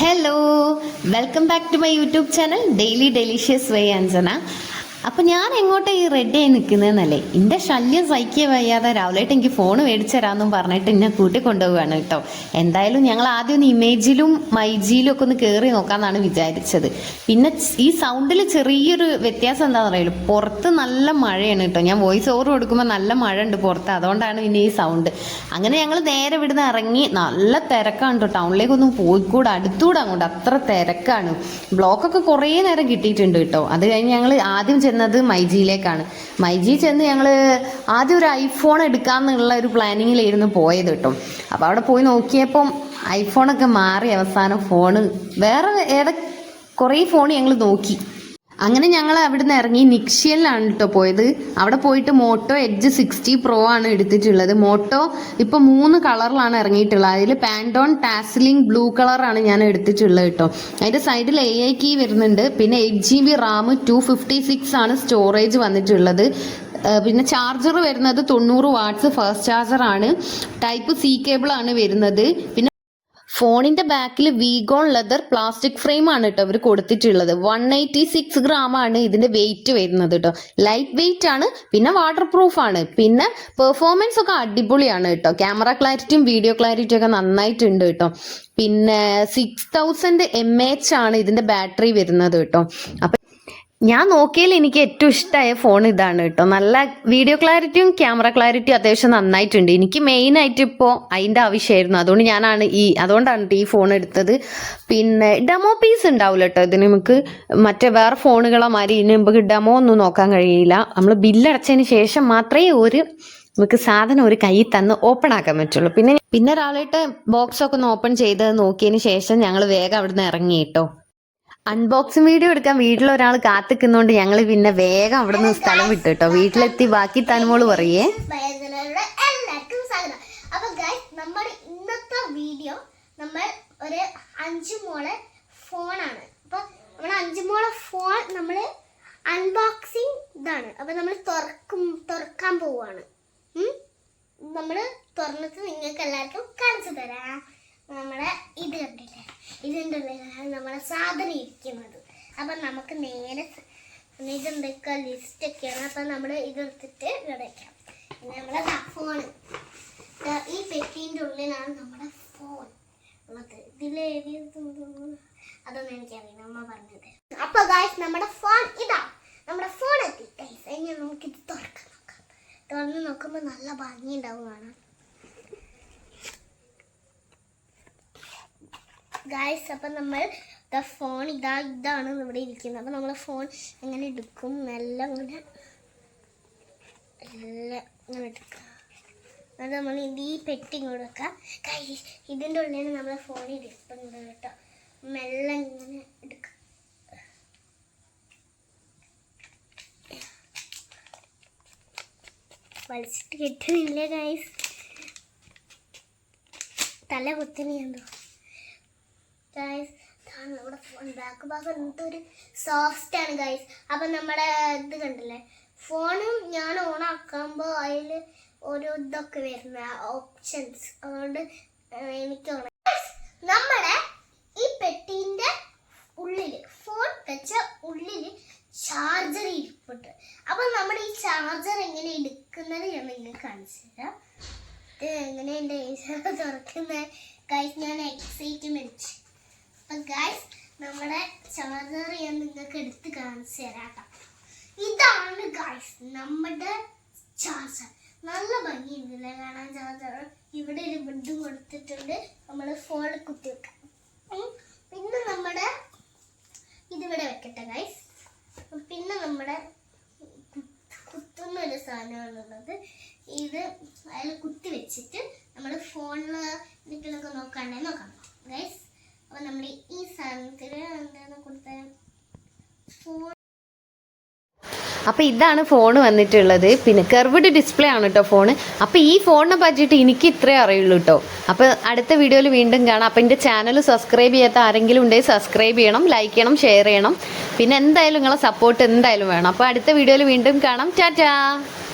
Hello, welcome back to my YouTube channel Daily Delicious Way Anjana. അപ്പൊ ഞാൻ എങ്ങോട്ടാ ഈ റെഡി ആയി നിൽക്കുന്നതെന്നല്ലേ എന്റെ ശല്യം സഹിക്കുക വയ്യാതെ രാവിലെയായിട്ട് എനിക്ക് ഫോൺ മേടിച്ചു തരാമെന്നും പറഞ്ഞിട്ട് എന്നെ കൂട്ടി കൊണ്ടുപോവാണ് കേട്ടോ എന്തായാലും ഞങ്ങൾ ആദ്യം ഒന്ന് ഇമേജിലും മൈജിയിലും ഒക്കെ ഒന്ന് കയറി നോക്കാന്നാണ് വിചാരിച്ചത് പിന്നെ ഈ സൗണ്ടിൽ ചെറിയൊരു വ്യത്യാസം എന്താണെന്ന് അറിയില്ല പുറത്ത് നല്ല മഴയാണ് കേട്ടോ ഞാൻ വോയിസ് ഓവർ കൊടുക്കുമ്പോൾ നല്ല മഴ ഉണ്ട് പുറത്ത് അതുകൊണ്ടാണ് പിന്നെ ഈ സൗണ്ട് അങ്ങനെ ഞങ്ങൾ നേരെ ഇവിടുന്ന് ഇറങ്ങി നല്ല തിരക്കാണ് കേട്ടോ ടൗണിലേക്കൊന്നും പോയിക്കൂടെ അടുത്തുകൂടെ അങ്ങോട്ട് അത്ര തിരക്കാണ് ബ്ലോക്കൊക്കെ കുറേ നേരം കിട്ടിയിട്ടുണ്ട് കേട്ടോ അത് കഴിഞ്ഞ് ഞങ്ങൾ ആദ്യം ചെന്നത് മൈജിയിലേക്കാണ് മൈജി ചെന്ന് ഞങ്ങൾ ആദ്യം ഒരു ഐഫോൺ എടുക്കാമെന്നുള്ള ഒരു പ്ലാനിങ്ങിലായിരുന്നു പോയത് കേട്ടോ അപ്പോൾ അവിടെ പോയി നോക്കിയപ്പം ഐഫോണൊക്കെ മാറി അവസാനം ഫോണ് വേറെ ഏതൊക്കെ കുറേ ഫോൺ ഞങ്ങൾ നോക്കി അങ്ങനെ ഞങ്ങൾ അവിടുന്ന് ഇറങ്ങി നിക്ഷിയലിലാണ് കേട്ടോ പോയത് അവിടെ പോയിട്ട് മോട്ടോ എഡ്ജ് സിക്സ്റ്റി പ്രോ ആണ് എടുത്തിട്ടുള്ളത് മോട്ടോ ഇപ്പൊ മൂന്ന് കളറിലാണ് ഇറങ്ങിയിട്ടുള്ളത് അതിൽ പാൻഡോൺ ടാസ്ലിംഗ് ബ്ലൂ കളറാണ് ഞാൻ എടുത്തിട്ടുള്ളത് കേട്ടോ അതിന്റെ സൈഡിൽ എ ഐ കീ വരുന്നുണ്ട് പിന്നെ eight G B RAM to fifty six ആണ് സ്റ്റോറേജ് വന്നിട്ടുള്ളത് പിന്നെ ചാർജർ വരുന്നത് തൊണ്ണൂറ് വാട്ട്സ് ഫാസ്റ്റ് ആണ് ടൈപ്പ് സി ആണ് വരുന്നത് പിന്നെ ഫോണിന്റെ ബാക്കിൽ വീഗോൺ ലെതർ പ്ലാസ്റ്റിക് ഫ്രെയിം ആണ് കേട്ടോ അവർ കൊടുത്തിട്ടുള്ളത് വൺ എയ്റ്റി സിക്സ് ഗ്രാം ആണ് ഇതിന്റെ വെയിറ്റ് വരുന്നത് കേട്ടോ ലൈറ്റ് വെയിറ്റ് ആണ് പിന്നെ വാട്ടർ പ്രൂഫ് ആണ് പിന്നെ പെർഫോമൻസ് ഒക്കെ അടിപൊളിയാണ് കേട്ടോ ക്യാമറ ക്ലാരിറ്റിയും വീഡിയോ ക്ലാരിറ്റിയും ഒക്കെ നന്നായിട്ടുണ്ട് കേട്ടോ പിന്നെ സിക്സ് തൗസൻഡ് എം എച്ച് ആണ് ഇതിന്റെ ബാറ്ററി വരുന്നത് കേട്ടോ അപ്പൊ ഞാൻ നോക്കിയാൽ എനിക്ക് ഏറ്റവും ഇഷ്ടമായ ഫോൺ ഇതാണ് കേട്ടോ നല്ല വീഡിയോ ക്ലാരിറ്റിയും ക്യാമറ ക്ലാരിറ്റിയും അത്യാവശ്യം നന്നായിട്ടുണ്ട് എനിക്ക് മെയിൻ ആയിട്ട് ഇപ്പോൾ അതിൻ്റെ ആവശ്യമായിരുന്നു അതുകൊണ്ട് ഞാനാണ് ഈ അതുകൊണ്ടാണ് ഈ ഫോൺ എടുത്തത് പിന്നെ ഡെമോ പീസ് ഉണ്ടാവില്ല കേട്ടോ ഇതിന് നമുക്ക് മറ്റേ വേറെ ഫോണുകളെ മാതിരി ഇതിന് മുമ്പ് ഡെമോ ഒന്നും നോക്കാൻ കഴിയില്ല നമ്മൾ ബില്ലടച്ചതിന് ശേഷം മാത്രമേ ഒരു നമുക്ക് സാധനം ഒരു കൈ തന്ന് ഓപ്പൺ ആക്കാൻ പറ്റുള്ളൂ പിന്നെ പിന്നെ ഒരാളായിട്ട് ബോക്സ് ഒക്കെ ഒന്ന് ഓപ്പൺ ചെയ്ത് നോക്കിയതിന് ശേഷം ഞങ്ങൾ വേഗം അവിടുന്ന് ഇറങ്ങി കേട്ടോ അൺബോക്സിംഗ് വീഡിയോ എടുക്കാൻ ഒരാൾ കാത്തിക്കുന്നോണ്ട് ഞങ്ങൾ പിന്നെ വേഗം അവിടെ നിന്ന് സ്ഥലം വിട്ടു കേട്ടോ വീട്ടിലെത്തി ബാക്കി തനുമോള് പറയേ ഇന്നത്തെ വീഡിയോ നമ്മൾ ഒരു അഞ്ചു മോളെ ഫോണാണ് അപ്പൊ നമ്മൾ അഞ്ചു മോളെ ഫോൺ നമ്മൾ അൺബോക്സിംഗ് ഇതാണ് അപ്പൊ നമ്മൾ തുറക്കും തുറക്കാൻ പോവാണ് നമ്മൾ തുറന്നിട്ട് നിങ്ങൾക്ക് എല്ലാവർക്കും കാണിച്ചു തരാം നമ്മുടെ ഇത് കണ്ടില്ലേ ഇതിൻ്റെ ഉള്ളിലാണ് നമ്മുടെ സാധനം ഇരിക്കുന്നത് അപ്പം നമുക്ക് നേരെ ഇതെന്തൊക്കെ ലിസ്റ്റൊക്കെയാണ് അപ്പം നമ്മൾ ഇതെടുത്തിട്ട് വിടയ്ക്കാം പിന്നെ നമ്മുടെ ഫോൺ ഈ പെട്ടീൻ്റെ ഉള്ളിലാണ് നമ്മുടെ ഫോൺ ഉള്ളത് ഇതിൽ അതൊന്നും എനിക്കറിയില്ല അമ്മ പറഞ്ഞത് അപ്പോൾ ഗായ് നമ്മുടെ ഫോൺ ഇതാ നമ്മുടെ ഫോൺ എത്തി ഗൈസ് ഇനി നമുക്കിത് തുറക്കാം തുറന്ന് നോക്കുമ്പോൾ നല്ല ഭംഗിയുണ്ടാവുകയാണ് ഗായ്സ് അപ്പം നമ്മൾ ദ ഫോൺ ഇതാ ഇതാണ് ഇവിടെ ഇരിക്കുന്നത് അപ്പം നമ്മൾ ഫോൺ എങ്ങനെ എടുക്കും നല്ല അങ്ങോട്ട് എല്ലാം ഇങ്ങനെ എടുക്കുക അത് നമ്മൾ ഇത് ഈ പെട്ടി ഇങ്ങോട്ട് വെക്കാം ഗൈസ് ഇതിൻ്റെ ഉള്ളിൽ നമ്മൾ ഫോൺ ഇരിക്കുന്നത് കേട്ടോ മെല്ലെ ഇങ്ങനെ എടുക്കാം വലിച്ചിട്ട് കിട്ടുന്നില്ലേ ഗായ്സ് തല കുത്തിനിയുണ്ടോ ഗൈസ് നമ്മുടെ ഫോൺ ബാക്ക് ഭാഗം എന്തൊരു സോഫ്റ്റ് ആണ് ഗൈസ് അപ്പം നമ്മുടെ ഇത് കണ്ടില്ലേ ഫോണും ഞാൻ ഓൺ ആക്കുമ്പോൾ അതിൽ ഓരോ ഇതൊക്കെ വരുന്ന ഓപ്ഷൻസ് അതുകൊണ്ട് എനിക്ക് ഓൺ നമ്മുടെ ഈ പെട്ടീൻ്റെ ഉള്ളിൽ ഫോൺ വെച്ച ഉള്ളിൽ ചാർജർ ഇരിപ്പുണ്ട് അപ്പം നമ്മൾ ഈ ചാർജർ എങ്ങനെ എടുക്കുന്നത് ഞാൻ നിങ്ങൾക്ക് കാണിച്ചു തരാം ഇത് എങ്ങനെ എൻ്റെ തുറക്കുന്ന കൈ ഞാൻ എക്സൈറ്റ്മെൻറ്റ് അപ്പം നമ്മുടെ ചാർജർ ഞാൻ നിങ്ങൾക്ക് എടുത്ത് കാണിച്ചു തരാം ഇതാണ് ഗൈസ് നമ്മുടെ ചാർജർ നല്ല ഭംഗിയുണ്ടല്ലേ കാണാൻ ചാർജർ ഇവിടെ ഒരു ബെഡും കൊടുത്തിട്ടുണ്ട് നമ്മൾ ഫോൺ കുത്തി വെക്കാം പിന്നെ നമ്മുടെ ഇതിവിടെ വെക്കട്ടെ ഗൈസ് പിന്നെ നമ്മുടെ കുത്തുന്ന ഒരു സാധനമാണുള്ളത് ഇത് അതിൽ കുത്തി വെച്ചിട്ട് നമ്മുടെ ഫോണിൽ എന്തെങ്കിലുമൊക്കെ നോക്കാണ്ടേ നോക്കാം ഗൈസ് അപ്പോൾ നമ്മുടെ ഈ സാധനത്തില് എന്താണ് കൊടുത്തരാം അപ്പൊ അപ്പോൾ ഇതാണ് ഫോൺ വന്നിട്ടുള്ളത് പിന്നെ കർവ്ഡ് ഡിസ്പ്ലേ ആണ് കേട്ടോ ഫോൺ അപ്പോൾ ഈ ഫോണിനെ പറ്റിയിട്ട് എനിക്ക് ഇത്രേ അറിയുള്ളൂ കേട്ടോ അപ്പോൾ അടുത്ത വീഡിയോയിൽ വീണ്ടും കാണാം അപ്പോൾ എന്റെ ചാനൽ സബ്സ്ക്രൈബ് ചെയ്യാത്ത ആരെങ്കിലും ഉണ്ടെങ്കിൽ സബ്സ്ക്രൈബ് ചെയ്യണം ലൈക്ക് ചെയ്യണം ഷെയർ ചെയ്യണം പിന്നെ എന്തായാലും നിങ്ങളെ സപ്പോർട്ട് എന്തായാലും വേണം അപ്പോൾ അടുത്ത വീഡിയോയിൽ വീണ്ടും കാണാം ടാറ്റാ